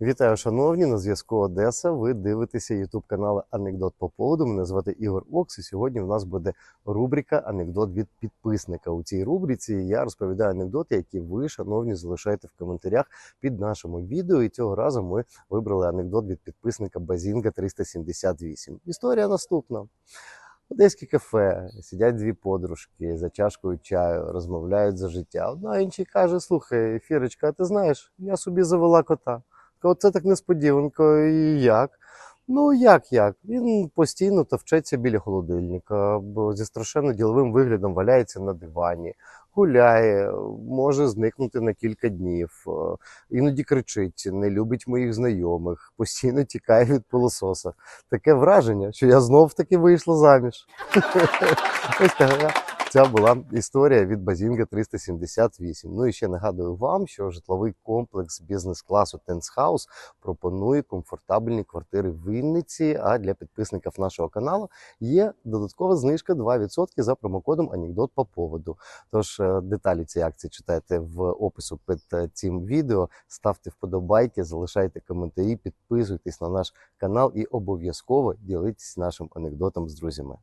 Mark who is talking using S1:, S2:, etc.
S1: Вітаю, шановні, на зв'язку Одеса. Ви дивитеся Ютуб канал Анекдот по поводу. Мене звати Ігор Окс. І сьогодні в нас буде рубрика Анекдот від підписника. У цій рубриці я розповідаю анекдоти, які ви, шановні, залишаєте в коментарях під нашими відео. І цього разу ми вибрали анекдот від підписника Базінга 378. Історія наступна. Одеське кафе, сидять дві подружки за чашкою чаю, розмовляють за життя. Одна іншій каже: Слухай, Фірочка, а ти знаєш, я собі завела кота. Оце так несподіванко. І як? Ну як як? Він постійно товчеться біля холодильника, зі страшенно діловим виглядом валяється на дивані, гуляє, може зникнути на кілька днів, е, іноді кричить, не любить моїх знайомих, постійно тікає від пилососа. Таке враження, що я знов таки вийшла заміж. Ось така Ця була історія від Базінга 378. Ну і ще нагадую вам, що житловий комплекс бізнес-класу Тенсхаус пропонує комфортабельні квартири в Вінниці. А для підписників нашого каналу є додаткова знижка 2% за промокодом Анекдот по поводу. Тож е, деталі цієї акції читайте в опису під е, цим відео. Ставте вподобайки, залишайте коментарі, підписуйтесь на наш канал і обов'язково ділитесь нашим анекдотом з друзями.